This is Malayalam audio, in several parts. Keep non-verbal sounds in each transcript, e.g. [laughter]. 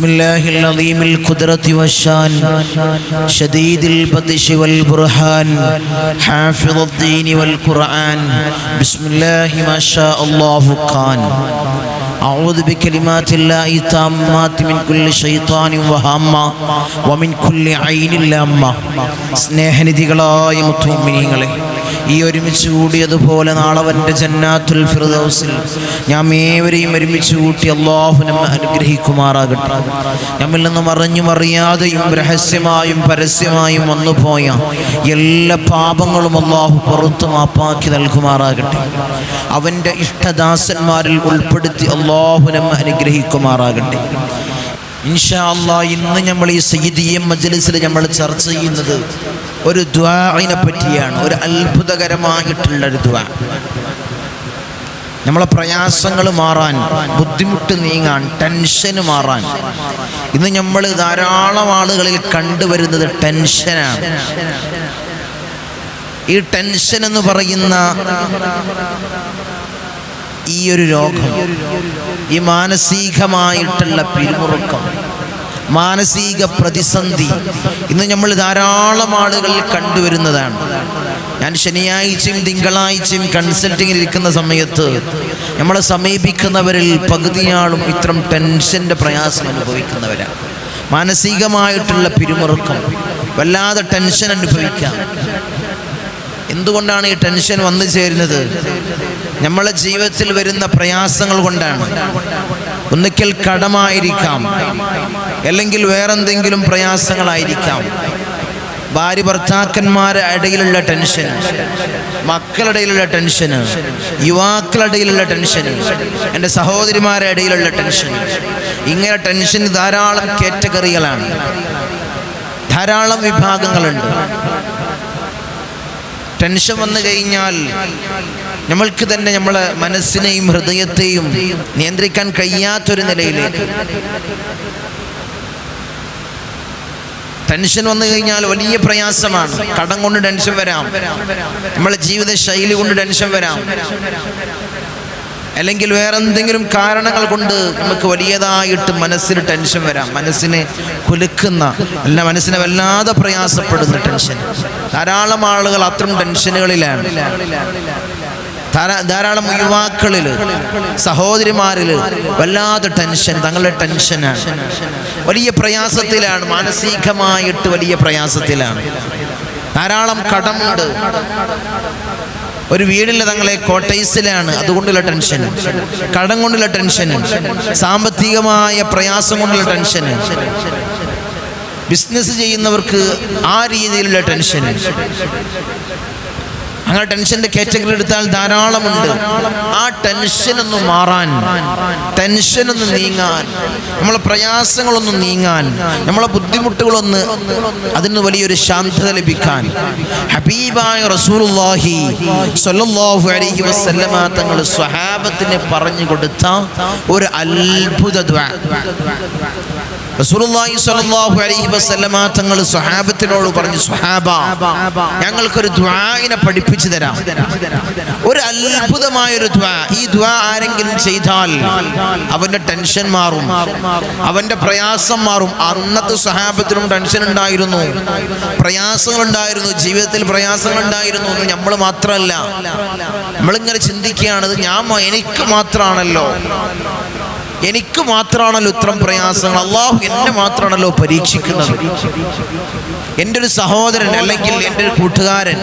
بسم الله العظيم القدرة والشان شديد البطش والبرهان حافظ الدين والقرآن بسم الله ما شاء الله كان أعوذ بكلمات الله التامات من كل شيطان وهامة ومن كل عين لامة സ്നേഹനിധികളായ മുത്തുമിനിങ്ങളെ ഈ ഒരുമിച്ച് കൂടിയതുപോലെ നാളവന്റെ ജന്നാത്തുൽ ഫിർദൗസിൽ. ഞാൻ ഏവരെയും ഒരുമിച്ച് കൂട്ടി അള്ളാഹു നമ്മെ അനുഗ്രഹിക്കുമാറാകട്ടെ. നമ്മിൽ നിന്നും അറിഞ്ഞും അറിയാതെയും രഹസ്യമായും പരസ്യമായും വന്നുപോയ എല്ലാ പാപങ്ങളും അള്ളാഹു പുറത്തു മാപ്പാക്കി നൽകുമാറാകട്ടെ. അവന്റെ ഇഷ്ടദാസന്മാരിൽ ഉൾപ്പെടുത്തി അള്ളാഹു നമ്മെ അനുഗ്രഹിക്കുമാറാകട്ടെ. ഇൻഷാ അള്ളാഹ് ഇന്ന് നമ്മൾ ഈ സയ്യിദിയം മജ്ലിസിൽ നമ്മൾ ചർച്ച ചെയ്യുന്നത് ഒരു ദ്വാവിനെ പറ്റിയാണ് ഒരു അത്ഭുതകരമായിട്ടുള്ള ഒരു ദ്വാ നമ്മളെ പ്രയാസങ്ങൾ മാറാൻ ബുദ്ധിമുട്ട് നീങ്ങാൻ ടെൻഷന് മാറാൻ. ഇന്ന് നമ്മൾ ധാരാളം ആളുകളിൽ കണ്ടുവരുന്നത് ടെൻഷനാണ് ഈ ടെൻഷൻ എന്ന് പറയുന്ന ഈ ഒരു രോഗം ഈ മാനസികമായിട്ടുള്ള പിരിമുറുക്കം. മാനസിക പ്രതിസന്ധി. ഇന്ന് നമ്മൾ ധാരാളം ആളുകൾ കണ്ടുവരുന്നതാണ്. ഞാൻ ശനിയാഴ്ചയും തിങ്കളാഴ്ചയും കൺസൾട്ടിങ്ങിൽ ഇരിക്കുന്ന സമയത്ത് നമ്മളെ സമീപിക്കുന്നവരിൽ പകുതിയാളും ഇത്തരം ടെൻഷന്റെ പ്രയാസം അനുഭവിക്കുന്നവരാണ്. മാനസികമായിട്ടുള്ള പിരിമുറുക്കം വല്ലാതെ ടെൻഷൻ അനുഭവിക്കാം. എന്തുകൊണ്ടാണ് ഈ ടെൻഷൻ വന്നു ചേരുന്നത്? നമ്മളെ ജീവിതത്തിൽ വരുന്ന പ്രയാസങ്ങൾ കൊണ്ടാണ്. ഒന്നിക്കൽ കടമായിരിക്കാം അല്ലെങ്കിൽ വേറെന്തെങ്കിലും പ്രയാസങ്ങളായിരിക്കാം. ഭാര്യ ഭർത്താക്കന്മാരുടെ ഇടയിലുള്ള ടെൻഷൻ മക്കളുടെ ടെൻഷൻ ടെൻഷന് യുവാക്കളുടെ ഇടയിലുള്ള ടെൻഷന് എന്റെ സഹോദരിമാരുടെ ഇടയിലുള്ള ടെൻഷൻ. ഇങ്ങനെ ടെൻഷൻ ധാരാളം കാറ്റഗറികളാണ്. ധാരാളം വിഭാഗങ്ങളുണ്ട്. ടെൻഷൻ വന്നു കഴിഞ്ഞാൽ നമ്മൾക്ക് തന്നെ നമ്മളെ മനസ്സിനെയും ഹൃദയത്തെയും നിയന്ത്രിക്കാൻ കഴിയാത്തൊരു നിലയിലേക്ക്. ടെൻഷൻ വന്നു കഴിഞ്ഞാൽ വലിയ പ്രയാസമാണ്. കടം കൊണ്ട് ടെൻഷൻ വരാം. നമ്മളെ ജീവിത ശൈലി കൊണ്ട് ടെൻഷൻ വരാം. അല്ലെങ്കിൽ വേറെന്തെങ്കിലും കാരണങ്ങൾ കൊണ്ട് നമുക്ക് വലിയതായിട്ട് മനസ്സിന് ടെൻഷൻ വരാം. മനസ്സിനെ കുലുക്കുന്ന അല്ല മനസ്സിനെ വല്ലാതെ പ്രയാസപ്പെടുന്ന ടെൻഷൻ. ധാരാളം ആളുകൾ അത്തരം ടെൻഷനുകളിലാണ്. ധാരാളം യുവാക്കളിൽ സഹോദരിമാരിൽ വല്ലാതെ ടെൻഷൻ തങ്ങളുടെ ടെൻഷനാണ്. വലിയ പ്രയാസത്തിലാണ് മാനസികമായിട്ട് വലിയ പ്രയാസത്തിലാണ്. ധാരാളം കടമുണ്ട്. ഒരു വീടില്ല തങ്ങളെ കോട്ടയസിലാണ് അതുകൊണ്ടുള്ള ടെൻഷൻ കടം കൊണ്ടുള്ള ടെൻഷൻ സാമ്പത്തികമായ പ്രയാസം കൊണ്ടുള്ള ടെൻഷൻ ബിസിനസ് ചെയ്യുന്നവർക്ക് ആ രീതിയിലുള്ള ടെൻഷൻ അങ്ങനെ ടെൻഷന്റെ കാറ്റഗറി എടുത്താൽ ധാരാളമുണ്ട്. ആ ടെൻഷൻ ഒന്ന് മാറാൻ ടെൻഷൻ ഒന്ന് നീങ്ങാൻ നമ്മളെ പ്രയാസങ്ങളൊന്ന് നീങ്ങാൻ നമ്മളെ ബുദ്ധിമുട്ടുകളൊന്ന് അതിന് വലിയൊരു ശാന്തത ലഭിക്കാൻ. ഹബീബായ റസൂലുള്ളാഹി സ്വല്ലല്ലാഹു അലൈഹി വസല്ലമ തങ്ങൾ സ്വഹാബത്തിന് പറഞ്ഞു കൊടുത്ത ഒരു അത്ഭുത ദുആ റസൂലുള്ളാഹി സ്വല്ലല്ലാഹു അലൈഹി വസല്ലമ തങ്ങൾ സ്വഹാബത്തിനോട് പറഞ്ഞു സ്വഹാബ ഞങ്ങൾക്കൊരു ദുആഇനെ പഠിപ്പിച്ചു തരാം. ഒരു അത്ഭുതമായ ഒരു ദുആ ഈ ദുആ ആരെങ്കിലും ചെയ്താൽ അവന്റെ ടെൻഷൻ മാറും. അവന്റെ പ്രയാസം മാറും. അന്നത്തെ സ്വഹാബത്തിനും ടെൻഷൻ ഉണ്ടായിരുന്നു. പ്രയാസങ്ങൾ ഉണ്ടായിരുന്നു ജീവിതത്തിൽ പ്രയാസങ്ങൾ ഉണ്ടായിരുന്നു നമ്മൾ മാത്രമല്ല. നമ്മളിങ്ങനെ ചിന്തിക്കുകയാണ് ഞാൻ എനിക്ക് മാത്രമാണല്ലോ. എനിക്ക് മാത്രമാണല്ലോ ഇത്രയും പ്രയാസങ്ങൾ. അള്ളാഹു എന്നെ മാത്രമാണല്ലോ പരീക്ഷിക്കുന്നത്. എന്റെ ഒരു സഹോദരൻ അല്ലെങ്കിൽ എന്റെ ഒരു കൂട്ടുകാരൻ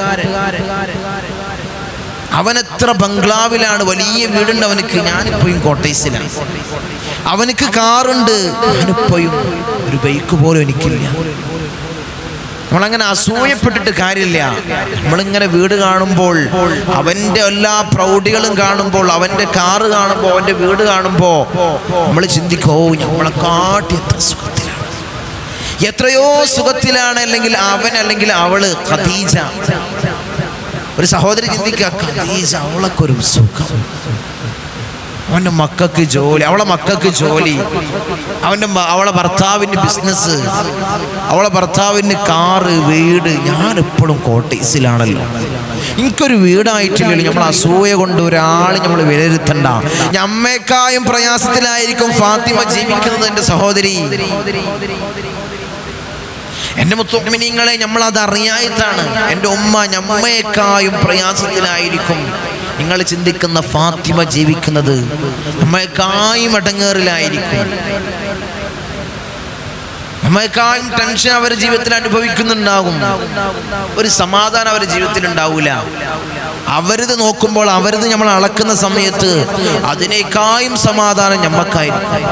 അവൻ എത്ര ബംഗ്ലാവിലാണ് വലിയ വീടുണ്ട് അവനക്ക്. ഞാനിപ്പോയും കോട്ടേഴ്സിലാണ്. അവനക്ക് കാറുണ്ട്. ഞാനിപ്പോഴും ഒരു ബൈക്ക് പോലും എനിക്കില്ല. നമ്മളങ്ങനെ അസൂയപ്പെട്ടിട്ട് കാര്യമില്ല. നമ്മളിങ്ങനെ വീട് കാണുമ്പോൾ അവന്റെ എല്ലാ പ്രൗഢികളും കാണുമ്പോൾ അവന്റെ കാറ് കാണുമ്പോൾ അവന്റെ വീട് കാണുമ്പോൾ നമ്മൾ ചിന്തിക്കോ നമ്മളെ കാട്ടി എത്ര സുഖത്തിലാണ്. എത്രയോ സുഖത്തിലാണ് അല്ലെങ്കിൽ അവൻ അല്ലെങ്കിൽ അവൾ ഖദീജ. ഒരു സഹോദരി ചിന്തിക്കുക ഖദീജ അവളൊക്കെ ഒരു സുഖം. അവന്റെ മക്കൾക്ക് ജോലി അവളെ മക്കൾക്ക് ജോലി. അവന്റെ അവളെ ഭർത്താവിന്റെ ബിസിനസ് അവളെ ഭർത്താവിന് കാറ് വീട്. ഞാൻ എപ്പോഴും കോട്ടീസിലാണല്ലോ. എനിക്കൊരു വീടായിട്ടില്ലല്ലോ. നമ്മൾ അസൂയ കൊണ്ട് ഒരാൾ നമ്മൾ വിലയിരുത്തണ്ട. ഞമ്മേക്കായും പ്രയാസത്തിലായിരിക്കും ഫാത്തിമ ജീവിക്കുന്നത് എന്റെ സഹോദരി. എന്റെ മുത്തുമിനിങ്ങളെ നമ്മൾ അത് അറിയായിട്ടാണ്. എന്റെ ഉമ്മ ഞമ്മയേക്കായും പ്രയാസത്തിലായിരിക്കും. നിങ്ങൾ ചിന്തിക്കുന്ന ഫാത്തിമ ജീവിക്കുന്നത് നമ്മൾക്കായും അടങ്ങേറിലായിരിക്കും നമ്മൾക്കായും ടെൻഷൻ അവരുടെ ജീവിതത്തിൽ അനുഭവിക്കുന്നുണ്ടാകും. ഒരു സമാധാനം അവരുടെ ജീവിതത്തിൽ ഉണ്ടാവില്ല അവരത് നോക്കുമ്പോൾ അവരത് നമ്മൾ അളക്കുന്ന സമയത്ത് അതിനേക്കായും സമാധാനം നമ്മക്കായിരിക്കും.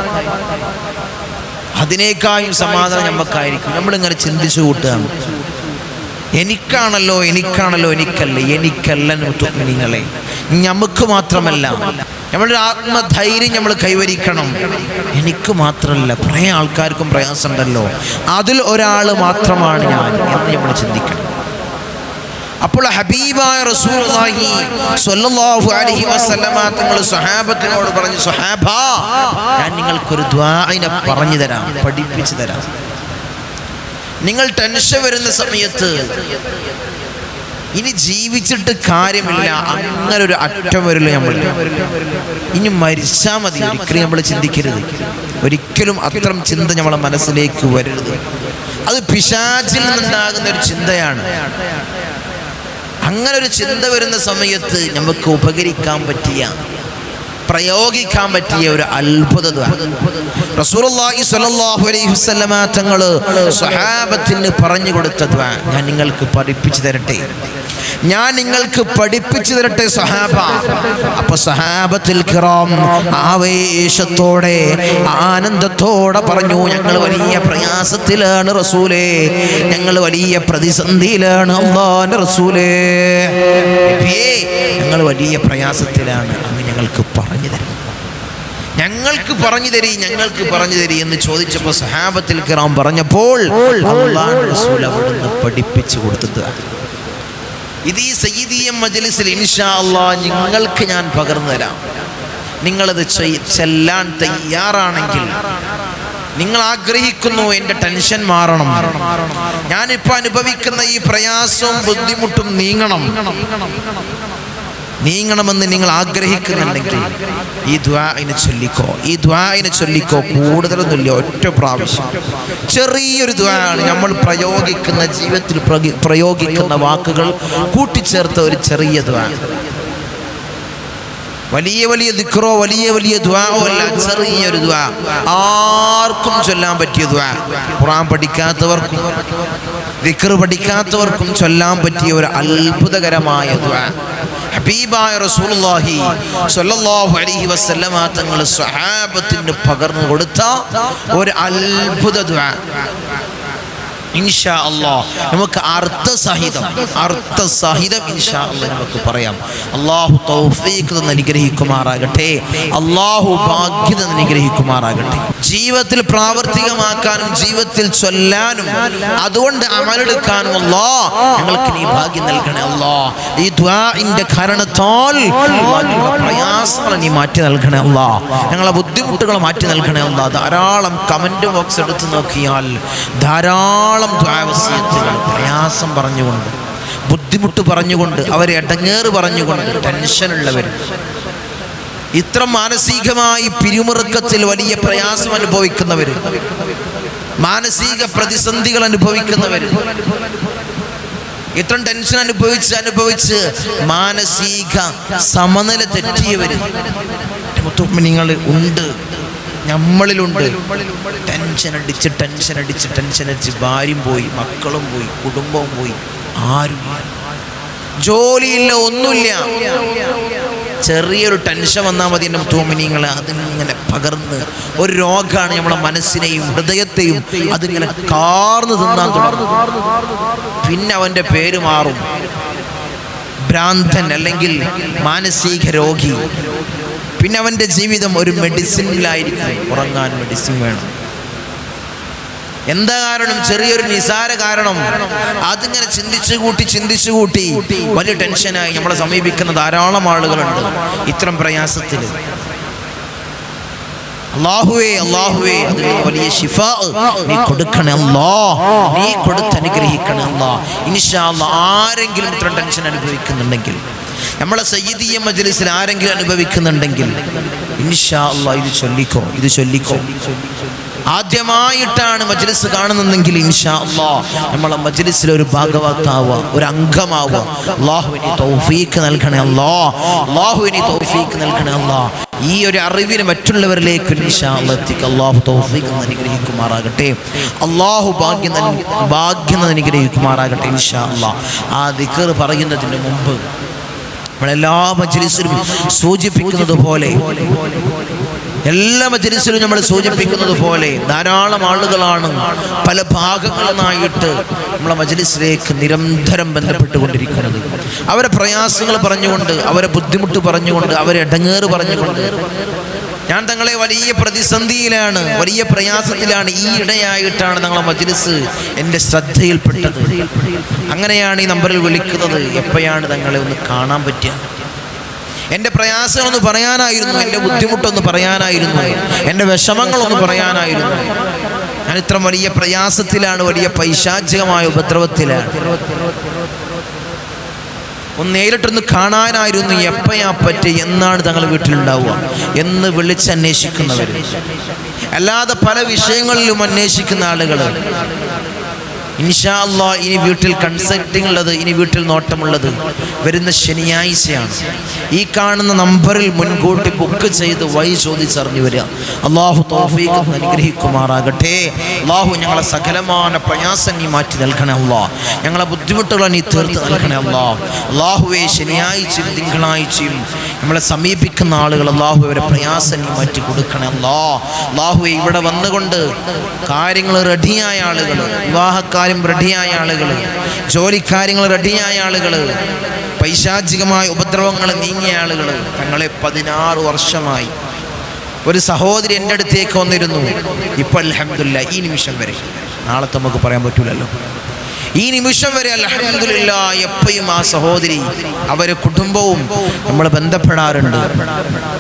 അതിനേക്കായും സമാധാനം ഞമ്മക്കായിരിക്കും നമ്മളിങ്ങനെ ചിന്തിച്ചു കൂട്ടുകയാണ് എനിക്കാണല്ലോ എനിക്കാണല്ലോ എനിക്കല്ല എനിക്കല്ല നിങ്ങളെ നമുക്ക് മാത്രമല്ല. നമ്മളുടെ ആത്മധൈര്യം നമ്മൾ കൈവരിക്കണം. എനിക്ക് മാത്രമല്ല കുറേ ആൾക്കാർക്കും പ്രയാസമുണ്ടല്ലോ. അതിൽ ഒരാൾ മാത്രമാണ് ഞാൻ എന്ന് നമ്മൾ ചിന്തിക്കണം. അപ്പോൾ ഹബീബായ റസൂലുള്ളാഹി സ്വല്ലല്ലാഹു അലൈഹി വസല്ലമ തങ്ങൾ സ്വഹാബത്തിനോട് പറഞ്ഞു സ്വഹാബ ഞാൻ നിങ്ങൾക്കൊരു ദ്വാഇനെ പറഞ്ഞു തരാം പഠിപ്പിച്ചു തരാം. നിങ്ങൾ ടെൻഷൻ വരുന്ന സമയത്ത് ഇനി ജീവിച്ചിട്ട് കാര്യമില്ല. അങ്ങനെ ഒരു അറ്റം വരില്ല നമ്മൾ ഇനി മരിച്ചാൽ മതി. ഒരിക്കലും നമ്മൾ ചിന്തിക്കരുത്. ഒരിക്കലും അത്തരം ചിന്ത നമ്മളെ മനസ്സിലേക്ക് വരരുത്. അത് പിശാചിൽ നിന്നുണ്ടാകുന്ന ഒരു ചിന്തയാണ്. അങ്ങനെ ഒരു ചിന്ത വരുന്ന സമയത്ത് നമുക്ക് ഉപകരിക്കാൻ പറ്റിയ പ്രയോഗിക്കാൻ പറ്റിയ ഒരു അത്ഭുത റസൂലുള്ളാഹി സ്വല്ലല്ലാഹു അലൈഹി വസല്ലമ പറഞ്ഞു കൊടുത്ത ഞാൻ നിങ്ങൾക്ക് പഠിപ്പിച്ചു തരട്ടെ. ഞാൻ നിങ്ങൾക്ക് പഠിപ്പിച്ചു തരട്ടെ സഹാബ അപ്പൊ സഹാബത്തിൽ കിറാം ആവേശത്തോടെ ആനന്ദത്തോടെ പറഞ്ഞു ഞങ്ങൾ വലിയ പ്രയാസത്തിലാണ് റസൂലേ. ഞങ്ങൾ വലിയ പ്രതിസന്ധിയിലാണ് അള്ളാന്റെ റസൂലേ. ഞങ്ങൾ വലിയ പ്രയാസത്തിലാണ്. ഞങ്ങൾക്ക് പറഞ്ഞു തരും. ഞങ്ങൾക്ക് പറഞ്ഞു തരി ഞങ്ങൾക്ക് പറഞ്ഞു തരി എന്ന് ചോദിച്ചപ്പോൾ സഹാബത്തിൽ കിറാം പറഞ്ഞപ്പോൾ റസൂൽ പഠിപ്പിച്ചു കൊടുത്തത് ഇത് ഈ സയ്യിദീയ മജലിസിൽ ഇൻഷാ അള്ളാ നിങ്ങൾക്ക് ഞാൻ പകർന്നു തരാം. നിങ്ങളത് ചെല്ലാൻ തയ്യാറാണെങ്കിൽ നിങ്ങൾ ആഗ്രഹിക്കുന്നു എന്റെ ടെൻഷൻ മാറണം. ഞാനിപ്പോൾ അനുഭവിക്കുന്ന ഈ പ്രയാസവും ബുദ്ധിമുട്ടും നീങ്ങണം. നീങ്ങണമെന്ന് നിങ്ങൾ ആഗ്രഹിക്കുന്നുണ്ടെങ്കിൽ ഈ ദ്വായിനെ ചൊല്ലിക്കോ. ഈ ദ്വായിനെ ചൊല്ലിക്കോ. കൂടുതലൊന്നുമില്ല. ഒറ്റ പ്രാവശ്യം. ചെറിയൊരു ദ്വാണ് നമ്മൾ പ്രയോഗിക്കുന്ന ജീവിതത്തിൽ പ്രയോഗിക്കുന്ന വാക്കുകൾ കൂട്ടിച്ചേർത്ത ഒരു ചെറിയ ദ്വാ വലിയ വലിയ ദിക്റോ വലിയ വലിയ ദ്വാവോ അല്ല ചെറിയൊരു ദ്വാ ആർക്കും ചൊല്ലാൻ പറ്റിയ ദ്വാ ഖുറാൻ പഠിക്കാത്തവർക്കും ദിക്ർ പഠിക്കാത്തവർക്കും ചൊല്ലാൻ പറ്റിയ ഒരു അത്ഭുതകരമായ ദ്വാ ഹബീബായ റസൂലുള്ളാഹി സ്വല്ലല്ലാഹു അലൈഹി വസല്ലമ തങ്ങളെ സ്വഹാബത്തിന് പകർന്നു കൊടുത്ത ഒരു അത്ഭുത ദ്വാ ഇൻഷാ അള്ളാ നമുക്ക് അർത്ഥസഹിതം അർത്ഥസഹിതം ഇൻഷാ അള്ളാ നമുക്ക് പറയാം. അള്ളാഹു തൗഫീഖ് അനുഗ്രഹിക്കുമാറാകട്ടെ. അള്ളാഹു ഭാഗ്യത അനുഗ്രഹിക്കുമാറാകട്ടെ. ജീവിതത്തിൽ പ്രാവർത്തികമാക്കാനും ജീവിതത്തിൽ ചൊല്ലാനും അതുകൊണ്ട് അമലെടുക്കാനും അല്ലാ. ഞങ്ങൾക്ക് നീ ഭാഗ്യം നൽകണേ അല്ലാ. ഈ ദ്വാഇന്റെ കാരണത്താൽ പ്രയാസങ്ങൾ നീ മാറ്റി നൽകണേ അല്ലാ. ഞങ്ങളെ ബുദ്ധിമുട്ടുകൾ മാറ്റി നൽകണേ അല്ലാ. ധാരാളം കമന്റ് ബോക്സ് എടുത്ത് നോക്കിയാൽ ധാരാളം ദ്വാവസ്യത്തുകൾ പ്രയാസം പറഞ്ഞുകൊണ്ട് ബുദ്ധിമുട്ട് പറഞ്ഞുകൊണ്ട് അവരെ ഇടങ്ങേറ് പറഞ്ഞുകൊണ്ട് ടെൻഷനുള്ളവർ ഇത്ര മാനസികമായി പിരിമുറുക്കത്തിൽ വലിയ പ്രയാസം അനുഭവിക്കുന്നവർ മാനസിക പ്രതിസന്ധികൾ അനുഭവിക്കുന്നവർ ഇത്രയും ടെൻഷൻ അനുഭവിച്ച് അനുഭവിച്ച് മാനസിക സമനില തെറ്റിയവര്. നിങ്ങൾ ഉണ്ട്. നമ്മളിലുണ്ട് ടെൻഷൻ അടിച്ച് ടെൻഷൻ അടിച്ച് ടെൻഷൻ അടിച്ച് ഭാര്യയും പോയി മക്കളും പോയി കുടുംബവും പോയി. ആരും ജോലിയില്ല ഒന്നുമില്ല. ചെറിയൊരു ടെൻഷൻ വന്നാൽ മതി എന്റെ തോമിനിങ്ങൾ അതിങ്ങനെ പകർന്ന് ഒരു രോഗമാണ് നമ്മുടെ മനസ്സിനെയും ഹൃദയത്തെയും അതിങ്ങനെ കാർന്ന് തിന്നാൻ തുടങ്ങും. പിന്നെ അവന്റെ പേര് മാറും. ഭ്രാന്തൻ അല്ലെങ്കിൽ മാനസിക രോഗി. പിന്നെ അവന്റെ ജീവിതം ഒരു മെഡിസിനിലായിരിക്കും. ഉറങ്ങാൻ മെഡിസിൻ വേണം. എന്താ കാരണം? ചെറിയൊരു നിസാര കാരണം. അതിങ്ങനെ ചിന്തിച്ചു കൂട്ടി ചിന്തിച്ചു കൂട്ടി വലിയ ടെൻഷനായി നമ്മളെ സമീപിക്കുന്ന ധാരാളം ആളുകളുണ്ട്. ഇത്തരം പ്രയാസത്തിൽ. അള്ളാഹുവേ അള്ളാഹുവേ വലിയ ശിഫ നീ കൊടുക്കണേ നീ കൊടുത്ത് അനുഗ്രഹിക്കണേ അല്ലാ. ഇൻഷാ ആരെങ്കിലും ഇത്ര ടെൻഷൻ അനുഭവിക്കുന്നുണ്ടെങ്കിൽ നമ്മളെ സയ്യിദീയ മജ്ലിസിൽ ആരെങ്കിലും അനുഭവിക്കുന്നുണ്ടെങ്കിൽ ഇൻഷാ അള്ളാ ഇത് ചൊല്ലിക്കോ ഇത് ചൊല്ലിക്കോ. ആദ്യമായിട്ടാണ് മജ്ലിസ് കാണുന്നതെങ്കിൽ ഇൻഷാ അള്ളാ നമ്മളെ മജ്ലിസിൽ ഒരു ഭാഗവത്താവുക ഒരു അംഗമാവുക. നൽകണേ അല്ലാ അള്ളാഹുവിനി നൽകണേ അല്ലാ. ഈ ഒരു അറിവിന് മറ്റുള്ളവരിലേക്ക് അള്ളാഹു തൗഫീക്ക് അനുഗ്രഹിക്കുമാറാകട്ടെ. അള്ളാഹു ഭാഗ്യം ഭാഗ്യം അനുഗ്രഹിക്കുമാറാകട്ടെ ഇൻഷാ അള്ളാ ആ ദിക്കർ പറയുന്നതിന് മുമ്പ് നമ്മളെല്ലാ മജ്ലിസിലും സൂചിപ്പിക്കുന്നത് പോലെ എല്ലാ മജ്ലിസിലും നമ്മൾ സൂചിപ്പിക്കുന്നത് പോലെ ധാരാളം ആളുകളാണ് പല ഭാഗങ്ങളിലായിട്ട് നമ്മളെ മജ്ലിസിലേക്ക് നിരന്തരം ബന്ധപ്പെട്ടുകൊണ്ടിരിക്കുന്നത്. അവരെ പ്രയാസങ്ങൾ പറഞ്ഞുകൊണ്ട് അവരെ ബുദ്ധിമുട്ട് പറഞ്ഞുകൊണ്ട് അവരെ ഇടങ്ങേറ് പറഞ്ഞുകൊണ്ട് ഞാൻ തങ്ങളെ വലിയ പ്രതിസന്ധിയിലാണ് വലിയ പ്രയാസത്തിലാണ് ഈ ഇടയായിട്ടാണ് തങ്ങളെ മജ്ലിസ് എന്റെ ശ്രദ്ധയിൽപ്പെട്ടത്. അങ്ങനെയാണ് ഈ നമ്പറിൽ വിളിക്കുന്നത്. എപ്പോഴാണ് തങ്ങളെ ഒന്ന് കാണാൻ പറ്റുക? എന്റെ പ്രയാസങ്ങളൊന്ന് പറയാനായിരുന്നു എന്റെ ബുദ്ധിമുട്ടൊന്ന് പറയാനായിരുന്നു എന്റെ വിഷമങ്ങളൊന്ന് പറയാനായിരുന്നു. ഞാൻ ഇത്ര വലിയ പ്രയാസത്തിലാണ് വലിയ പൈശാചികമായ ഉപദ്രവത്തിലാണ്. ഒന്ന് നേരിട്ടൊന്ന് കാണാനായിരുന്നു എപ്പോഴാ പറ്റി എന്നാണ് തങ്ങൾ വീട്ടിലുണ്ടാവുക. എന്ന് വിളിച്ചന്വേഷിക്കുന്നവർ അല്ലാതെ പല വിഷയങ്ങളിലും അന്വേഷിക്കുന്ന ആളുകൾ ഇൻഷാ അല്ലാ ഇനി വീട്ടിൽ കൺസൾട്ടിംഗ് ഉള്ളത് ഇനി വീട്ടിൽ നോട്ടമുള്ളത് വരുന്ന ശനിയാഴ്ചയാണ്. ഈ കാണുന്ന നമ്പറിൽ മുൻകൂട്ടി ബുക്ക് ചെയ്ത് വഴി ചോദിച്ചറിഞ്ഞു വരിക. അള്ളാഹു തൗഫീഖ് അനുഗ്രഹിക്കുമാറാകട്ടെ. അള്ളാഹു ഞങ്ങളെ സകലമായ പ്രയാസം നീ മാറ്റി നൽകണേ അള്ളാ ഞങ്ങളെ ബുദ്ധിമുട്ടുകൾ നീ തീർത്ത് നൽകണേ അള്ളാ അള്ളാഹുവെ ശനിയാഴ്ചയും തിങ്കളാഴ്ചയും നമ്മളെ സമീപിക്കുന്ന ആളുകൾ അള്ളാഹു അവരെ പ്രയാസം നീ മാറ്റി കൊടുക്കണേ അള്ളാ അള്ളാഹുവെ ഇവിടെ വന്നുകൊണ്ട് കാര്യങ്ങൾ റെഡിയായ ആളുകൾ വിവാഹക്കാരും റെഡിയായ ആളുകൾ ജോലിക്കാര്യങ്ങൾ റെഡിയായ ആളുകൾ പൈശാചികമായ ഉപദ്രവങ്ങൾ നീങ്ങിയ ആളുകൾ തങ്ങളെ പതിനാറ് വർഷമായി. ഒരു സഹോദരി എന്റെ അടുത്തേക്ക് വന്നിരുന്നു. ഇപ്പോൾ അലഹമില്ല ഈ നിമിഷം വരെ. നാളെ നമുക്ക് പറയാൻ പറ്റൂലല്ലോ. ഈ നിമിഷം വരെ അലഹമില്ല എപ്പോഴും ആ സഹോദരി അവരെ കുടുംബവും നമ്മൾ ബന്ധപ്പെടാറുണ്ട്.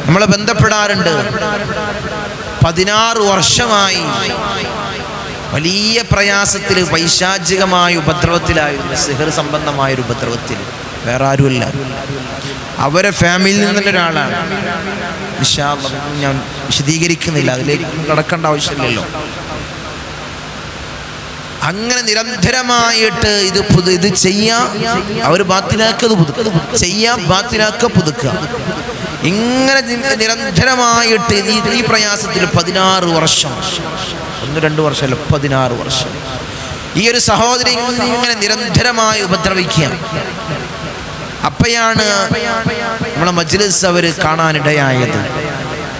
നമ്മളെ ബന്ധപ്പെടാറുണ്ട്. പതിനാറ് വർഷമായി വലിയ പ്രയാസത്തിൽ പൈശാചികമായ ഉപദ്രവത്തിലായിരുന്നു സിഹർ സംബന്ധമായ ഒരു ഉപദ്രവത്തിൽ വേറെ ആരുമല്ല അവരെ ഫാമിലിയിൽ നിന്നുള്ള ഒരാളാണ്. അല്ലാ, ഞാൻ വിശദീകരിക്കുന്നില്ല. അതിലേക്ക് കടക്കേണ്ട ആവശ്യമില്ലല്ലോ. അങ്ങനെ നിരന്തരമായിട്ട് ഇത് പുതു ഇത് ചെയ്യാം. അവർ ബാത്തിലാക്കത് പുതുക്കുക. ചെയ്യാം ബാത്തിലാക്ക പുതുക്കുക. ഇങ്ങനെ നിരന്തരമായിട്ട് ഈ പ്രയാസത്തിൽ പതിനാറ് വർഷം. ഒന്ന് രണ്ട് വർഷമല്ല പതിനാറ് വർഷം. ഈ ഒരു സഹോദരി ഇങ്ങനെ നിരന്തരമായി ഉപദ്രവിക്കുക. അപ്പയാണ് നമ്മളെ മജ്ലിസ് അവർ കാണാനിടയായത്.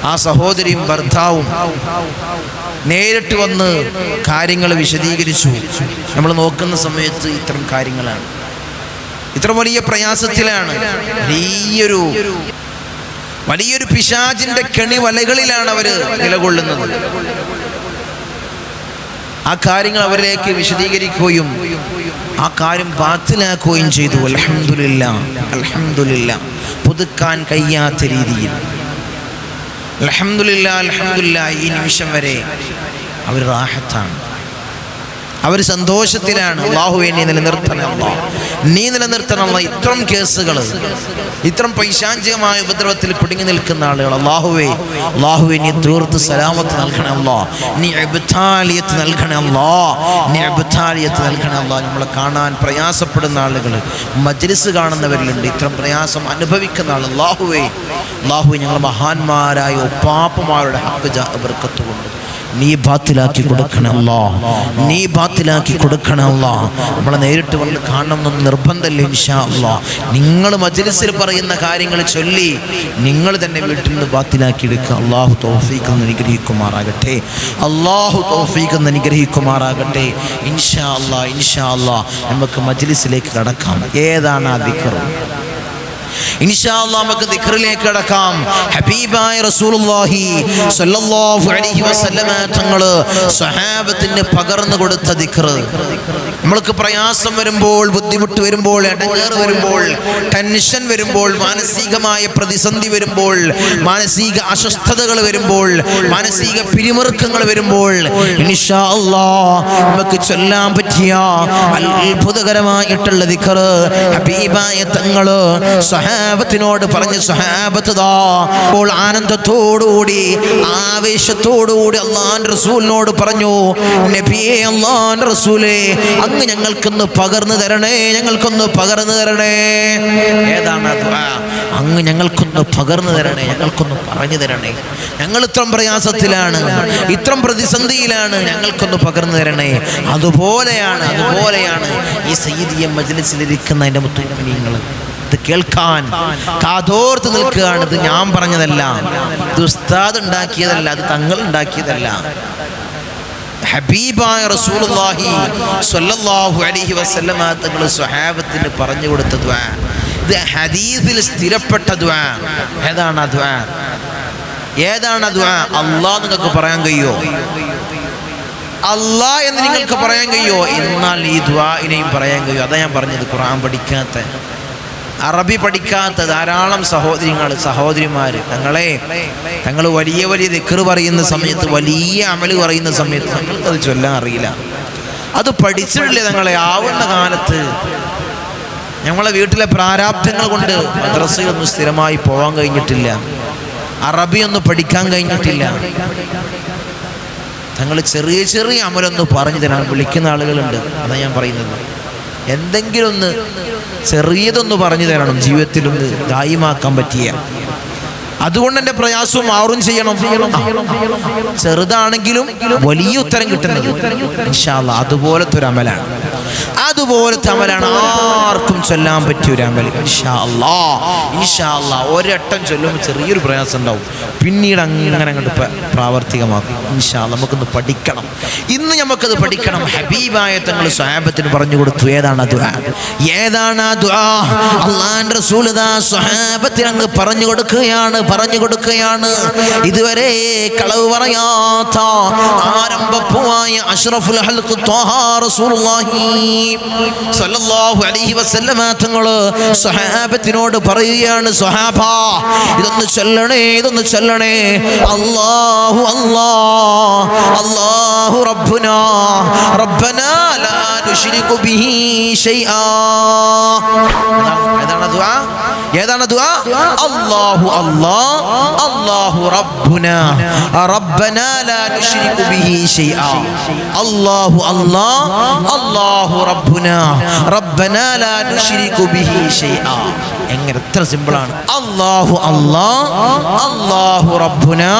ആ സഹോദരിയും ഭർത്താവും നേരിട്ട് വന്ന് കാര്യങ്ങൾ വിശദീകരിച്ചു. നമ്മൾ നോക്കുന്ന സമയത്ത് ഇത്തരം കാര്യങ്ങളാണ്. ഇത്ര വലിയ പ്രയാസത്തിലാണ്. വലിയൊരു വലിയൊരു പിശാചിന്റെ കെണി വലകളിലാണ് അവർ നിലകൊള്ളുന്നത്. ആ കാര്യങ്ങൾ അവരിലേക്ക് വിശദീകരിക്കുകയും ആ കാര്യം പാത്തിലാക്കുകയും ചെയ്തു. അലഹമില്ല അലഹമില്ല പുതുക്കാൻ കഴിയാത്ത രീതിയിൽ. അലഹമില്ല അലഹമില്ല ഈ നിമിഷം വരെ അവർ റാഹത്താണ്. അവർ സന്തോഷത്തിലാണ്. അള്ളാഹുവെ നീ നിലനിർത്തണമല്ല നീ നിലനിർത്തണമല്ല ഇത്രം കേസുകൾ ഇത്രം പൈശാചികമായ ഉപദ്രവത്തിൽ കുടുങ്ങി നിൽക്കുന്ന ആളുകൾ അള്ളാഹുവെ അള്ളാഹുവെ നീ തീർത്ത് സലാമത്ത് നൽകണമല്ലോ നീ അബുത്താലിയത്ത് നൽകണമല്ലോ നീ അബുത്താലിയത്ത് നൽകണമല്ലോ നമ്മളെ കാണാൻ പ്രയാസപ്പെടുന്ന ആളുകൾ മജ്ലിസ് കാണുന്നവരിലുണ്ട്. ഇത്രം പ്രയാസം അനുഭവിക്കുന്ന ആൾ അള്ളാഹുവേ. അള്ളാഹുവെ ഞങ്ങൾ മഹാന്മാരായ ഒപ്പാപ്പമാരുടെ ഹക്ക് ജാ ബർക്കത്തുകൊണ്ട് നീ ബാത്തിലാക്കി കൊടുക്കണമല്ലോ നീ ബാത്തിലാക്കി കൊടുക്കണമല്ലോ നമ്മളെ നേരിട്ട് വന്ന് കാണണമെന്ന് നിർബന്ധമില്ല ഇൻഷാ അല്ലാ. നിങ്ങൾ മജ്ലിസിൽ പറയുന്ന കാര്യങ്ങൾ ചൊല്ലി നിങ്ങൾ തന്നെ വീട്ടിൽ നിന്ന് ബാത്തിലാക്കി എടുക്കുക. അള്ളാഹു തൗഫീഖ് എന്ന് അനുഗ്രഹിക്കുമാറാകട്ടെ. അള്ളാഹു തൗഫീഖ് എന്ന് അനുഗ്രഹിക്കുമാറാകട്ടെ. ഇൻഷാ അല്ലാ ഇൻഷാ അല്ലാ. നമുക്ക് മജ്ലിസിലേക്ക് കടക്കാം. ഏതാണ് ആ ദിക്കറ് ഇൻഷാ അല്ലാ നമുക്ക് ദിക്റിലേക്ക് കടക്കാം. ഹബീബായ റസൂലുള്ളാഹി സ്വല്ലല്ലാഹു അലൈഹി വസല്ലമ തങ്ങൾ സ്വഹാബത്തിന് പകർന്നു കൊടുത്ത ദിക്ർ നമ്മൾക്ക് പ്രയാസം വരുമ്പോൾ ബുദ്ധിമുട്ട് വരുമ്പോൾ ഇടങ്ങേറ് വരുമ്പോൾ ടെൻഷൻ വരുമ്പോൾ മാനസികമായ പ്രതിസന്ധി വരുമ്പോൾ മാനസിക അസ്വസ്ഥതകൾ വരുമ്പോൾ മാനസിക പിരിമുറുക്കങ്ങൾ വരുമ്പോൾ നമുക്ക് ചൊല്ലാൻ പറ്റിയ അത്ഭുതകരമായിട്ടുള്ള ദിക്കറ് ഹബീബായ തങ്ങൾ സഹാബത്തിനോട് പറഞ്ഞ് സഹാബത്ത് ആനന്ദത്തോടുകൂടി ആവേശത്തോടുകൂടി അള്ളാൻ റസൂലിനോട് പറഞ്ഞു നബിയെ അള്ളാൻ റസൂലേ അങ്ങ് ഞങ്ങൾക്കൊന്ന് പകർന്നു തരണേ ഞങ്ങൾക്കൊന്ന് പകർന്നു തരണേ. ഏതാണ് അങ്ങ് ഞങ്ങൾക്കൊന്ന് പകർന്നു തരണേ ഞങ്ങൾക്കൊന്ന് പറഞ്ഞു തരണേ. ഞങ്ങൾ ഇത്രം പ്രയാസത്തിലാണ് ഇത്രം പ്രതിസന്ധിയിലാണ് ഞങ്ങൾക്കൊന്ന് പകർന്നു തരണേ. അതുപോലെയാണ് അതുപോലെയാണ് ഈ സയ്യിദിയ മജ്ലിസിലിരിക്കുന്ന എന്റെ മുത്തുങ്ങൾ ഇത് കേൾക്കാൻ കാതോർത്ത് നിൽക്കുകയാണ്. ഇത് ഞാൻ പറഞ്ഞതല്ല. ഇത് ഉസ്താദ് ഉണ്ടാക്കിയതല്ല അത് തങ്ങൾ ഉണ്ടാക്കിയതല്ല. ഹബീബായ റസൂലുള്ളാഹി സ്വല്ലല്ലാഹു അലൈഹി വസല്ലമ തങ്ങൾ സ്വഹാബത്തിന് പറഞ്ഞു കൊടുത്ത ദുആ ഇത് ഹദീസിൽ സ്ഥിരപ്പെട്ട ദുആ ഏതാണ് ആ ദുആ ഏതാണ് ദുആ അല്ലാഹ് നിങ്ങൾക്ക് പറയാൻ കഴിയോ? അല്ലാ എന്ന് നിങ്ങൾക്ക് പറയാൻ കഴിയോ? എന്നാൽ ഈ ദ്വാ ഇനിയും പറയാൻ കഴിയോ? അതാ ഞാൻ പറഞ്ഞത് ഖുർആൻ പഠിക്കാത്ത. അറബി പഠിക്കാത്ത ധാരാളം സഹോദരിങ്ങൾ സഹോദരിമാർ തങ്ങളെ തങ്ങൾ വലിയ വലിയ ദിക്കറ് പറയുന്ന സമയത്ത് വലിയ അമൽ പറയുന്ന സമയത്ത് തങ്ങൾക്കത് ചൊല്ലാൻ അറിയില്ല. അത് പഠിച്ചിട്ടില്ലേ തങ്ങളെ ആവുന്ന കാലത്ത് ഞങ്ങളെ വീട്ടിലെ പ്രാരാബ്ധങ്ങൾ കൊണ്ട് മദ്രസയൊന്നും സ്ഥിരമായി പോകാൻ കഴിഞ്ഞിട്ടില്ല. അറബി ഒന്ന് പഠിക്കാൻ കഴിഞ്ഞിട്ടില്ല. തങ്ങൾ ചെറിയ ചെറിയ അമലൊന്ന് പറഞ്ഞു തരാൻ വിളിക്കുന്ന ആളുകളുണ്ട് അതാണ് ഞാൻ പറയുന്നത്. എന്തെങ്കിലും ഒന്ന് ചെറിയതൊന്ന് പറഞ്ഞു തരണം. ജീവിതത്തിലൊന്ന് ദായിമാക്കാൻ പറ്റിയ അതുകൊണ്ട് എന്റെ പ്രയാസവും മാറും ചെയ്യണം. ചെറുതാണെങ്കിലും വലിയ ഉത്തരം കിട്ടുന്നത് അതുപോലത്തെ ഒരു അമലാണ്. അതുപോലത്തെ അമലാണ് ആർക്കും ചൊല്ലാൻ പറ്റിയ ഒരു അമൽ ഒരട്ടം ചൊല്ലുമ്പോൾ ചെറിയൊരു പ്രയാസം ഉണ്ടാവും. പിന്നീട് അങ്ങനെ അങ്ങോട്ട് പ്ര- പ്രാവർത്തികമാക്കും. ഇൻഷാ നമുക്കൊന്ന് പഠിക്കണം. ഇന്ന് നമുക്കത് പഠിക്കണം. ഹബീബായ തങ്ങൾ സ്വഹാബത്തിന് പറഞ്ഞു കൊടുത്തു. ഏതാണ് ആ ദുആ? ഏതാണ് ആ ദുആ? അങ്ങ് പറഞ്ഞു കൊടുക്കുകയാണ്. പറഞ്ഞു കൊടുക്കുകയാണ്. ഇതുവരെ കളവ് പറയാത്ത ആരംഭപ്പുമായ അഷ്റഫുൽ ഹൽക്ക് അലൈഹി വസല്ലമ സ്വഹാബത്തിനോട് പറയുകയാണ് സ്വഹാബ ഇതൊന്ന് ചൊല്ലണേ ഇതൊന്ന് ചൊല്ലണേ. അല്ലാഹു അല്ലാ അല്ലാഹു റബ്ബുന റബ്ബനാ ലാ നുശ്രികു ബിഹി ഷൈആ. അതാണ് ദുആ. ഏതാണ് ദുആ? അല്ലാഹു അല്ലാ അല്ലാഹു റബ്ബുനാ. റബ്ബനാ ലാ നുശ്രികു ബിഹി ഷൈആ അല്ലാഹു അല്ലാ അല്ലാഹു റബ്ബുനാ. റബ്ബനാ ലാ നുശ്രികു ബിഹി ഷൈആ എങ്ങനെ എത്ര സിമ്പിളാണ്. അല്ലാഹു അല്ലാ അല്ലാഹു റബ്ബുനാ.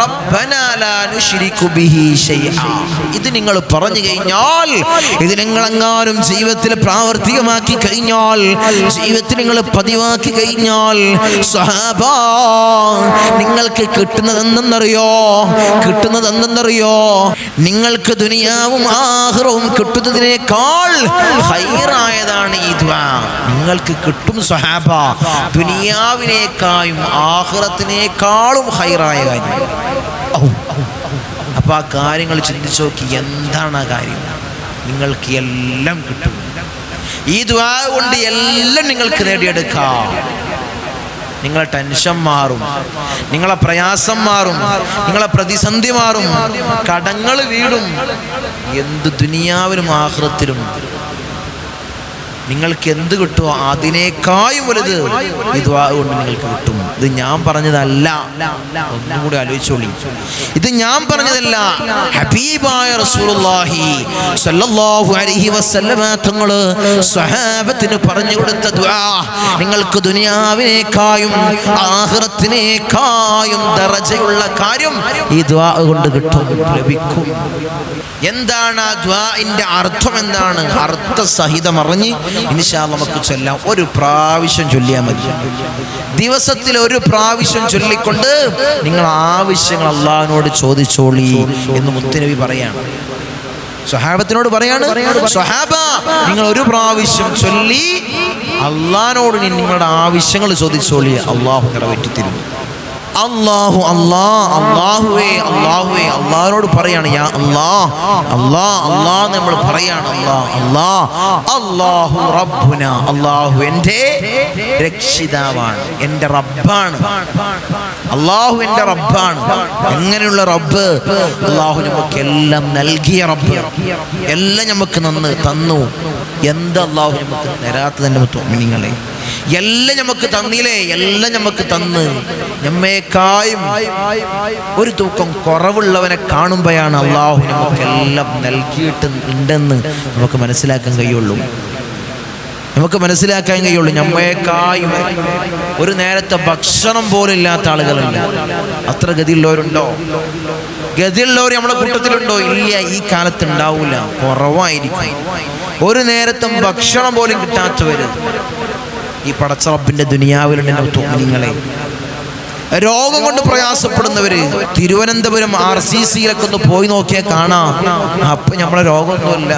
റബ്ബനാ ലാ നുശ്രികു ബിഹി ഷൈആ ഇത് നിങ്ങൾ പറഞ്ഞു കഴിഞ്ഞാൽ ഇത് നിങ്ങൾ എങ്ങാനും ജീവിതത്തിൽ പ്രാവർത്തികമാക്കി കഴിഞ്ഞാൽ ജീവിതത്തിൽ നിങ്ങൾ പതിവാക്കി കഴിഞ്ഞാൽ സ്വഹാബ നിങ്ങൾക്ക് കിട്ടുന്നത് എന്തെന്നറിയോ നിങ്ങൾക്ക് ദുനിയാവും ആഹ്റവും കിട്ടുന്നതിനേക്കാൾ ഹൈറായതാണ് ഈ ദ്വാ. നിങ്ങൾക്ക് കിട്ടും സ്വഹാബ. ദുനിയാവിനേക്കാളും ആഹ്റത്തിനേക്കാളും ഹൈറായ കാര്യം. ഔ, ഔ. അപ്പൊ ആ കാര്യങ്ങൾ ചിന്തിച്ചു നോക്കി എന്താണ് ആ കാര്യം? നിങ്ങൾക്ക് എല്ലാം കിട്ടും. ഈ ദ്വാ കൊണ്ട് എല്ലാം നിങ്ങൾക്ക് നേടിയെടുക്കാം. നിങ്ങളെ ടെൻഷൻ മാറും. നിങ്ങളെ പ്രയാസം മാറും. നിങ്ങളെ പ്രതിസന്ധി മാറും. കടങ്ങൾ വീടും. എന്ത് ദുനിയാവിലും ആഹൃത്തിലും നിങ്ങൾക്ക് എന്ത് കിട്ടുമോ അതിനേക്കായും വലുത് ഈ കൊണ്ട് നിങ്ങൾക്ക് കിട്ടും. ഇത് ഞാൻ പറഞ്ഞതല്ല. ഒന്നും കൂടി ആലോചിച്ചോളി. ഇത് ഞാൻ പറഞ്ഞതല്ല. ഹബീബായ റസൂലുള്ളാഹി സല്ലല്ലാഹു അലൈഹി വസല്ലമ തങ്ങൾ സ്വഹാബത്തിന് പറഞ്ഞു കൊടുത്ത ദുആ നിങ്ങൾക്ക് ദുനിയാവിനേക്കായും ആഖിറത്തിനേക്കായും ദറജയുള്ള കാര്യം ഈ ദുആ കൊണ്ട് കിട്ടും ലഭിക്കും. എന്താണ് ആ ദ്വാഇന്റെ അർത്ഥം എന്താണ്? അർത്ഥ സഹിതം അറിഞ്ഞ് ഇൻഷാ നമുക്ക് ചൊല്ലാം. ഒരു പ്രാവശ്യം ചൊല്ലിയാൽ മതി. ദിവസത്തിൽ ഒരു പ്രാവശ്യം ചൊല്ലിക്കൊണ്ട് നിങ്ങൾ ആവശ്യങ്ങൾ അള്ളാഹിനോട് ചോദിച്ചോളി എന്ന് മുത്തുനബി പറയാണ്. സ്വഹാബത്തിനോട് പറയാണ് സ്വഹാബ നിങ്ങൾ ഒരു പ്രാവശ്യം ചൊല്ലി അള്ളഹാനോട് നിങ്ങളുടെ ആവശ്യങ്ങൾ ചോദിച്ചോളി അള്ളാഹു നിറവേറ്റി തരും അള്ളാഹു അള്ളാ അള്ളാഹുവേ അള്ളാഹുവേ അള്ളാഹിനോട് പറയാണ് യാ അള്ളാ അള്ളാ അള്ളാ നമ്മൾ പറയാണ് അള്ളാ അള്ളാ അള്ളാഹു റബ്ബുന. അള്ളാഹു എന്റെ രക്ഷിതാവാണ് എന്റെ റബ്ബാണ്. അള്ളാഹു എന്റെ റബ്ബാണ്. എങ്ങനെയുള്ള റബ്ബ്? അള്ളാഹു നമുക്ക് എല്ലാം നൽകിയ റബ്ബ്. എല്ലാം നമുക്ക് നന്ന് തന്നു. എന്ത് അള്ളാഹു നമുക്ക് തരാത്തതിന്റെ മുത്തുമിനിങ്ങളെ എല്ലാം നമുക്ക് തന്നില്ലേ? എല്ലാം നമുക്ക് തന്ന്. നമ്മേക്കായും ഒരു തൂക്കം കുറവുള്ളവനെ കാണുമ്പോഴാണ് അള്ളാഹു നമുക്കെല്ലാം നൽകിയിട്ട് ഉണ്ടെന്ന് നമുക്ക് മനസ്സിലാക്കാൻ കഴിയുള്ളൂ. നമുക്ക് മനസ്സിലാക്കാൻ കഴിയുള്ളൂ. നമ്മേക്കായും ഒരു നേരത്തെ ഭക്ഷണം പോലും ഇല്ലാത്ത ആളുകളുണ്ട്. അത്ര ഗതിയുള്ളവരുണ്ടോ? ഗതിയുള്ളവർ നമ്മുടെ കൂട്ടത്തിലുണ്ടോ? ഇല്ല ഈ കാലത്ത് ഉണ്ടാവൂല കുറവായിരിക്കും. ഒരു നേരത്തും ഭക്ഷണം പോലും കിട്ടാത്തവര് ഈ പടച്ചറപ്പിന്റെ ദുനിയാവിലുണ്ട് നിങ്ങളെ രോഗം കൊണ്ട് പ്രയാസപ്പെടുന്നവര് തിരുവനന്തപുരം ആർ സി സിയിലൊക്കെ ഒന്ന് പോയി നോക്കിയാൽ കാണാം. അപ്പൊ നമ്മളെ രോഗമൊന്നുമില്ല.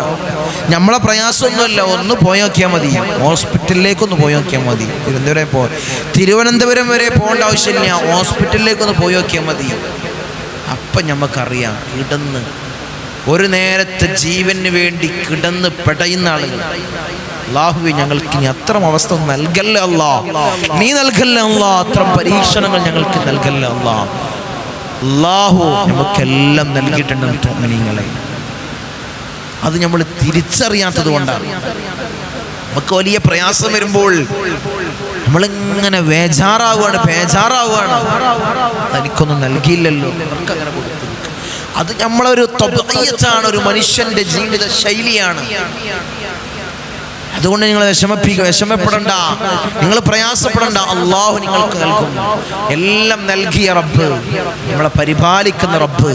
നമ്മളെ പ്രയാസമൊന്നുമില്ല. ഒന്ന് പോയി നോക്കിയാൽ മതി. ഹോസ്പിറ്റലിലേക്കൊന്ന് പോയി നോക്കിയാൽ മതി. തിരുവനന്തപുരം പോ തിരുവനന്തപുരം വരെ പോകേണ്ട ആവശ്യമില്ല. ഹോസ്പിറ്റലിലേക്കൊന്ന് പോയി നോക്കിയാൽ മതി. അപ്പം നമുക്കറിയാം കിടന്ന്. ഒരു നേരത്തെ ജീവന് വേണ്ടി കിടന്ന് പെടയുന്ന ആളുകൾ. അള്ളാഹുവെ ഞങ്ങൾക്ക് ഇനി അത്തരം അവസ്ഥ നൽകല്ല അല്ലാ നീ നൽകല്ല അല്ലാ അത്തരം പരീക്ഷണങ്ങൾ ഞങ്ങൾക്ക് നൽകല്ല അല്ലാ അള്ളാഹു നമുക്കെല്ലാം നൽകിയിട്ടുണ്ട് തോമനിങ്ങളെ അത് നമ്മൾ തിരിച്ചറിയാത്തത് കൊണ്ടാണ്. നമുക്ക് വലിയ പ്രയാസം വരുമ്പോൾ നമ്മളിങ്ങനെ വേജാറാവുകയാണ് ബേജാറാവുകയാണ്. തനിക്കൊന്നും നൽകിയില്ലല്ലോ. അത് നമ്മളൊരു ഒരു മനുഷ്യന്റെ ജീവിത ശൈലിയാണ് അതുകൊണ്ട് നിങ്ങൾ വിഷമിപ്പിക്ക വിഷമപ്പെടണ്ട. നിങ്ങൾ പ്രയാസപ്പെടണ്ട. അള്ളാഹു നിങ്ങൾക്ക് നൽകും. എല്ലാം നൽകിയ റബ്ബ്. നമ്മളെ പരിപാലിക്കുന്ന റബ്ബ്.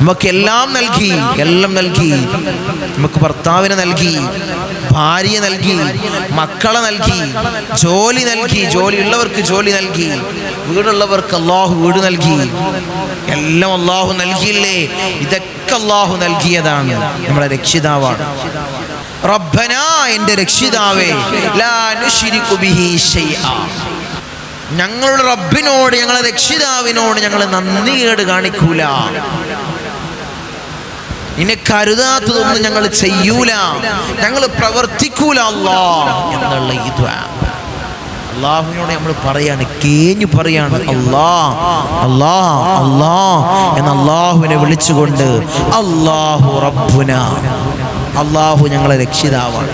നമുക്ക് എല്ലാം നൽകി എല്ലാം നൽകി. നമുക്ക് ഭർത്താവിനെ നൽകി ഭാര്യയെ നൽകി മക്കളെ നൽകി ജോലി നൽകി ജോലി ഉള്ളവർക്ക് ജോലി നൽകി വീടുള്ളവർക്ക് അള്ളാഹു വീട് നൽകി. എല്ലാം അള്ളാഹു നൽകിയില്ലേ? ഇതൊക്കെ അള്ളാഹു നൽകിയതാണ്. നമ്മളെ രക്ഷിതാവാണ്. റബ്ബന എന്റെ രക്ഷിതാവേ ഞങ്ങളുടെ റബ്ബിനോട് ഞങ്ങളെ രക്ഷിതാവിനോട് ഞങ്ങൾ നന്ദികേട് കാണിക്കൂല. നിന്നെ കരുതാത്തതൊന്നും ഞങ്ങൾ ചെയ്യൂല. ഞങ്ങൾ പ്രവർത്തിക്കൂല അല്ലാ എന്നുള്ള ദ്വാ. അള്ളാഹുവിനോട് നമ്മൾ പറയാണ് കേഞ്ഞു പറയാണ് അല്ലാ അല്ലാ അല്ലാ എന്ന് അള്ളാഹുവിനെ വിളിച്ചുകൊണ്ട് അള്ളാഹു റബ്ബുന. അള്ളാഹു ഞങ്ങളെ രക്ഷിതാവാണ്.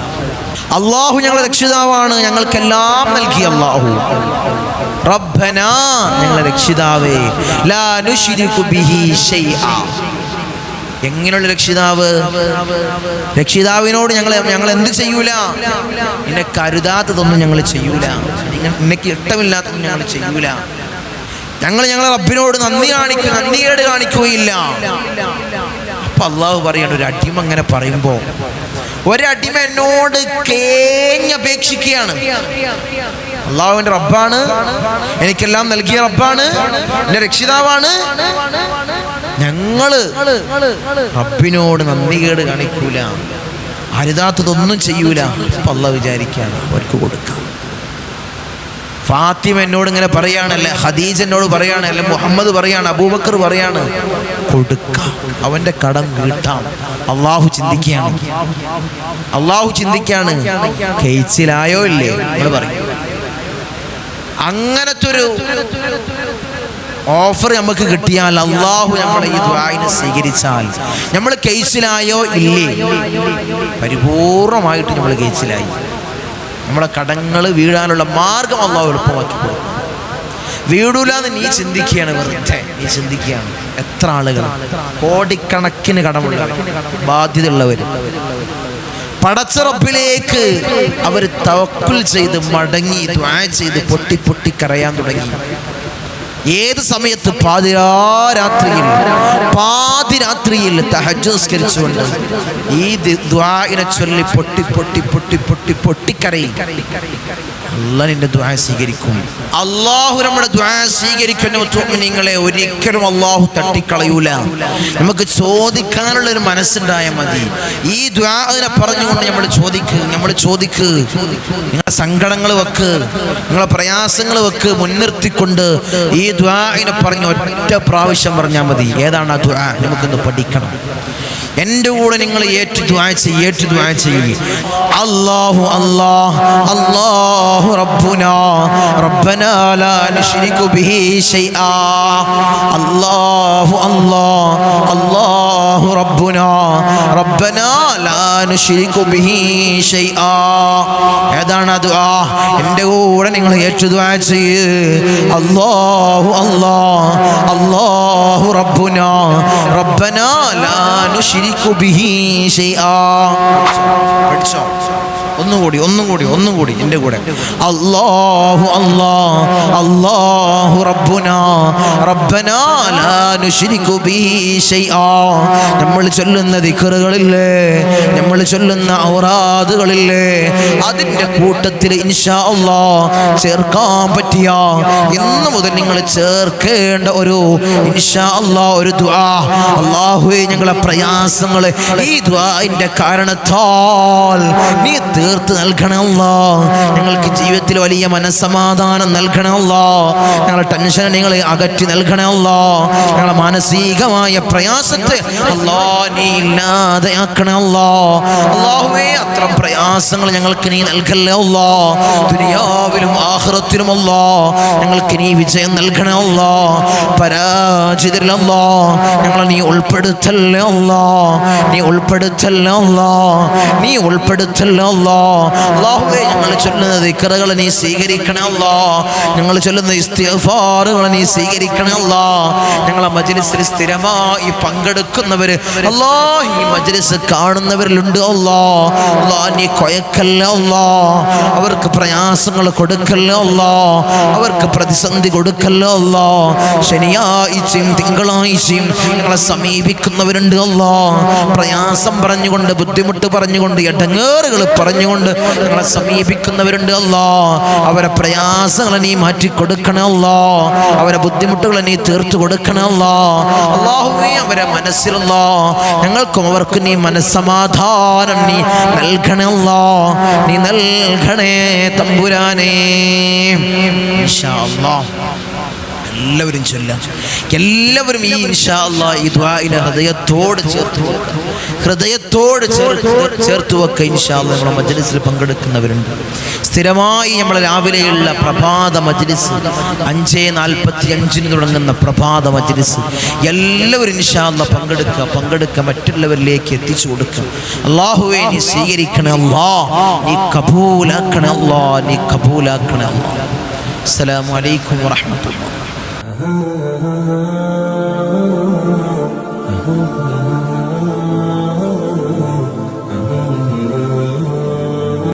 അള്ളാഹു ഞങ്ങളെ രക്ഷിതാവാണ്. ഞങ്ങൾക്കെല്ലാം നൽകി അള്ളാഹു. റബ്ബന ഞങ്ങളെ രക്ഷിതാവേ. എങ്ങനെയുള്ള രക്ഷിതാവ്? രക്ഷിതാവിനോട് ഞങ്ങൾ ഞങ്ങൾ എന്ത് ചെയ്യൂല? എന്നെ കരുതാത്തതൊന്നും ഞങ്ങൾ ചെയ്യൂല. നിനക്ക് ഇഷ്ടമില്ലാത്തതൊന്നും ഞങ്ങൾ ചെയ്യൂല. ഞങ്ങൾ ഞങ്ങളെ റബ്ബിനോട് നന്ദി കാണിക്കും നന്ദികേട് കാണിക്കുകയില്ല. അപ്പൊ അള്ളാഹു പറയുന്നത് ഒരു അടിമ അങ്ങനെ പറയുമ്പോ ഒരടിമ എന്നോട് കേഞ്ഞപേക്ഷിക്കുകയാണ് അള്ളാഹുവിന്റെ റബ്ബാണ് എനിക്കെല്ലാം നൽകിയ റബ്ബാണ് എന്റെ രക്ഷിതാവാണ്. ഞങ്ങൾ റബ്ബിനോട് നന്ദികേട് കാണിക്കൂല. അരുതാത്തതൊന്നും ചെയ്യൂല. അപ്പൊ അള്ളാഹ് വിചാരിക്കാണ് അവർക്ക് കൊടുക്കാം. ഫാത്തിമ എന്നോട് ഇങ്ങനെ പറയാണല്ലേ ഹദീജ് എന്നോട് പറയാണ് അല്ലെ? മുഹമ്മദ് പറയാണ് അബൂബക്കർ പറയാണ്. കൊടുക്ക. അവന്റെ കടം വീട്ടാം. അള്ളാഹു ചിന്തിക്കുകയാണ്. അള്ളാഹു ചിന്തിക്കുകയാണ്. കേച്ചിലായോ ഇല്ലേ? നമ്മൾ പറയും. അങ്ങനത്തെ ഒരു ഓഫർ നമുക്ക് കിട്ടിയാൽ അള്ളാഹു നമ്മളെ ഈ ദ്വായിനെ സ്വീകരിച്ചാൽ നമ്മൾ കേസിലായോ ഇല്ലേ? പരിപൂർണമായിട്ട് നമ്മൾ കേസിലായി നമ്മുടെ കടങ്ങൾ വീഴാനുള്ള മാർഗം അള്ളാഹു എളുപ്പമാക്കി കൊടുക്കും. വീടൂലാന്ന് നീ ചിന്തിക്കുകയാണ് വെറുതെ. നീ ചിന്തിക്കുകയാണ് എത്ര ആളുകൾ കോടിക്കണക്കിന് കടമുള്ള ബാധ്യതയുള്ളവർ. പടച്ചറപ്പിലേക്ക് അവർ തവക്കുൽ ചെയ്ത് മടങ്ങി ദ്വാ ചെയ്ത് പൊട്ടി പൊട്ടി കരയാൻ തുടങ്ങി. ഏത് സമയത്ത് പാതിരാത്രിയിൽ പാതിരാത്രിയിൽ തഹജസ്കരിച്ചുകൊണ്ട് ഈ ദ്വായിനെ ചൊല്ലി പൊട്ടി പൊട്ടി പൊട്ടി പൊട്ടി പൊട്ടിക്കരയിൽ അള്ളാഹ് നിന്റെ ദ്വാ സ്വീകരിക്കും. അള്ളാഹു നമ്മുടെ ദ്വാ സ്വീകരിക്കുന്ന നിങ്ങളെ ഒരിക്കലും അള്ളാഹു തട്ടിക്കളയൂല. നമുക്ക് ചോദിക്കാനുള്ള ഒരു മനസ്സുണ്ടായാൽ മതി. ഈ ദ്വാനെ പറഞ്ഞുകൊണ്ട് നമ്മൾ ചോദിക്ക് നമ്മൾ ചോദിക്ക്. നിങ്ങളുടെ സങ്കടങ്ങൾ വെക്ക് നിങ്ങളെ പ്രയാസങ്ങൾ വെക്ക് മുൻനിർത്തിക്കൊണ്ട് ഈ ദ്വാഇനെ പറഞ്ഞ ഒറ്റ പ്രാവശ്യം പറഞ്ഞാൽ മതി. ഏതാണ് ആ ദ്വാ നമുക്കൊന്ന് പഠിക്കണം. എന്റെ കൂടെ നിങ്ങൾ ഏറ്റു ദ്വാ ചെയ്യ് ഏറ്റു ദ്വാ ചെയ്യ്. അല്ലാഹു അല്ലാഹ് അല്ലാഹു റബ്ബുനാ. റബ്ബനാ ലാ നുശ്രികു ബിഹി ശൈആ. അല്ലാഹു അല്ലാഹ് അല്ലാഹു റബ്ബുനാ. റബ്ബനാ ലാ നുശ്രികു ബിഹി ശൈആ. ഏതാണ് ദുആ? എന്റെ കൂടെ നിങ്ങൾ ഏറ്റു ദ്വാ ചെയ്യ്. അല്ലാഹു അല്ലാഹ് അല്ലാഹു റബ്ബുനാ. റബ്ബനാ ലാ ബിഹി ശൈആ പഠിച്ചോ ഒന്നുകൂടി ഒന്നുകൂടി ഒന്നുകൂടി ഒന്നും കൂടി എന്റെ കൂടെ. അല്ലാഹു അല്ലാഹ് അല്ലാഹു റബ്ബുന. റബ്ബനാ ലാ നുശ്രികു ബി ശൈഅ നമ്മൾ ചൊല്ലുന്ന ദിക്റുകളില്ലേ നമ്മൾ ചൊല്ലുന്ന ഔറാദുകളില്ലേ അതിന്റെ കൂട്ടത്തിൽ ഇൻഷാ അല്ലാഹ് ചേർക്കാൻ പറ്റിയ ഇന്ന് മുതൽ നിങ്ങൾ ചേർക്കേണ്ട ഒരു ഇൻഷാ അല്ലാഹ് ഒരു ദുആ. അല്ലാഹുവേ ഞങ്ങളെ പ്രയാസങ്ങൾ ഈ ദുആഇന്റെ കാരണത്താൽ നീ തീർത്ത് നൽകണമല്ലോ. ഞങ്ങൾക്ക് ജീവിതത്തിൽ വലിയ മനസ്സമാധാനം നൽകണമല്ലോ. ഞങ്ങളെ ടെൻഷൻ നിങ്ങൾ അകറ്റി നൽകണമല്ലോ. ഞങ്ങളെ മാനസികമായ പ്രയാസത്തെ അല്ലോ നീ ഇല്ലാതെയാക്കണമല്ലോ. അല്ലാഹുവേ അത്ര പ്രയാസങ്ങൾ ഞങ്ങൾക്ക് നീ നൽകല്ലേ ദുനിയാവിലും ആഹ്റത്തിലുമല്ലോ. ഞങ്ങൾക്ക് നീ വിജയം നൽകണമല്ലോ. പരാജിതരല്ലോ ഞങ്ങളെ നീ ഉൾപ്പെടുത്തല്ലേ നീ ഉൾപ്പെടുത്തല്ലേ നീ ഉൾപ്പെടുത്തല്ലേ അല്ലോ അള്ളാഹുവെ ഞങ്ങൾ ചൊല്ലുന്ന ദിക്കറുകൾ നീ സ്വീകരിക്കണേ അല്ലോ ഞങ്ങൾ ചൊല്ലുന്ന ഇസ്തിഫാറുകൾ നീ സ്വീകരിക്കണേ അല്ലോ ഞങ്ങളെ മജ്ലിസിൽ സ്ഥിരമായി പങ്കെടുക്കുന്നവർ അല്ലോ ഈ മജ്ലിസ് കാണുന്നവരിലുണ്ട് അല്ലോ അല്ലാ നീ കൊയക്കല്ലേ അല്ലോ അവർക്ക് പ്രയാസങ്ങൾ കൊടുക്കല്ലേ അല്ലോ അവർക്ക് പ്രതിസന്ധി കൊടുക്കല്ലോ അല്ലോ ശനിയാഴ്ചയും തിങ്കളാഴ്ചയും ഞങ്ങളെ സമീപിക്കുന്നവരുണ്ട് അല്ലോ പ്രയാസം പറഞ്ഞുകൊണ്ട് ബുദ്ധിമുട്ട് പറഞ്ഞുകൊണ്ട് ഇടങ്ങേറുകൾ പറഞ്ഞുകൊണ്ട് ഞങ്ങളെ സമീപിക്കുന്നവരുണ്ട് അല്ലോ. അവരെ പ്രയാസങ്ങളെ നീ മാറ്റി കൊടുക്കണമല്ലോ അവരെ ബുദ്ധിമുട്ടുകളെ നീ തീർത്തു കൊടുക്കണമല്ലോ അള്ളാഹുവേ അവരെ മനസ്സിലല്ലോ ഞങ്ങൾക്കും അവർക്ക് നീ മനസ്സമാധാനം നീ നൽകണമല്ലോ നീ നൽകണേ തമ്പുരാനേ. ഇൻഷാ അല്ലാഹ് എല്ലാവരും ചൊല്ലാം. എല്ലാവരും ഈ ഇൻഷാ അല്ലാ ഈ ഹൃദയത്തോട് ചേർത്ത് ഹൃദയത്തോട് ചേർത്ത് ചേർത്ത് വെക്കുക ഇൻഷാ അല്ലാ നമ്മളെ മജ്ലിസിൽ പങ്കെടുക്കുന്നവരുണ്ട്. സ്ഥിരമായി നമ്മൾ രാവിലെയുള്ള പ്രഭാത മജ്ലിസ് അഞ്ചേ നാൽപ്പത്തി അഞ്ചിന് തുടങ്ങുന്ന പ്രഭാത മജ്ലിസ് എല്ലാവരും ഇൻഷാ അല്ലാ പങ്കെടുക്കുക. പങ്കെടുക്കുക മറ്റുള്ളവരിലേക്ക് എത്തിച്ചു കൊടുക്കുക. അള്ളാഹുവെ നീ സ്വീകരിക്കണേ നീ കബൂലാക്കണേ നീ കബൂലാക്കണേ അല്ലാ. അസ്സലാമു അലൈക്കും വറഹ്മത്തുള്ളാഹി Uh-huh. [laughs]